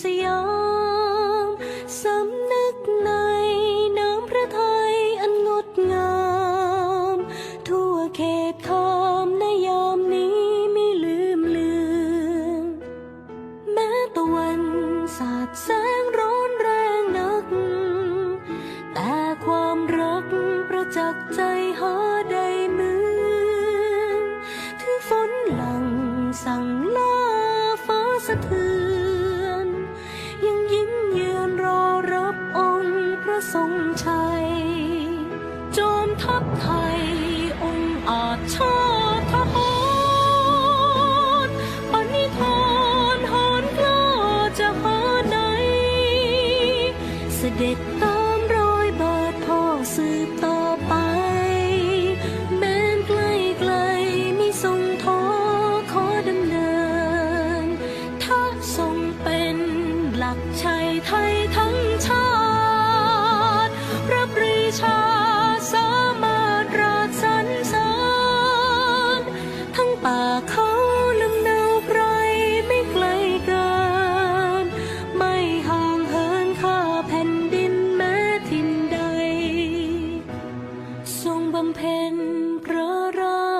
สยามสำนึกในน้ำพระทัยอันงดงาม ทั่วเขตคามในยามนี้ไม่ลืมเลือนแม้ตะวันสาดแสงร้อนแรงนัก แต่ความรักประจักษ์ใจหาได้เหมือนถึงฝนหลังสั่งลาฟ้าสะเทือน ทรงชัย จอมทัพไทย องค์อาจชาติทหารปณิธานหานกล้าจะหาไหนเสด็จตา ป่าเขาลำเนาไพรไม่ไกลกันไม่ห่างเหินข้าแผ่นดินแม้ทินใด ทรงบำเพ็ญพระรา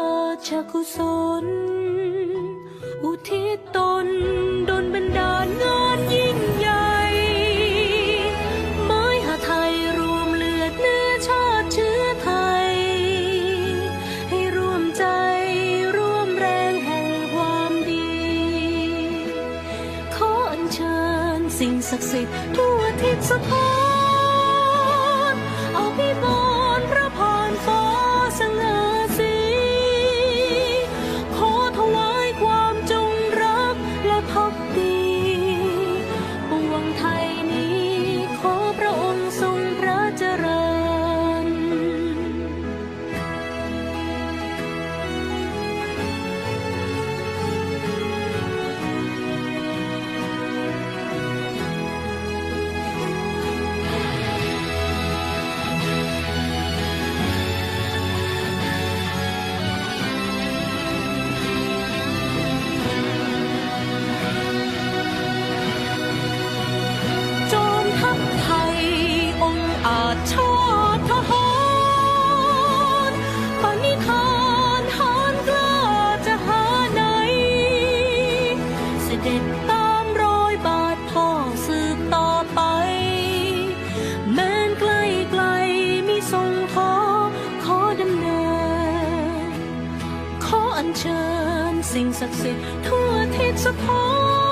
ชกุศล อุทิศตน เชิญสิ่งศักดิ์สิทธิ์ทั่วทิศสถาน อัญเชิญสิ่งศักดิ์สิทธิ์ทั่วทิศสะท้อน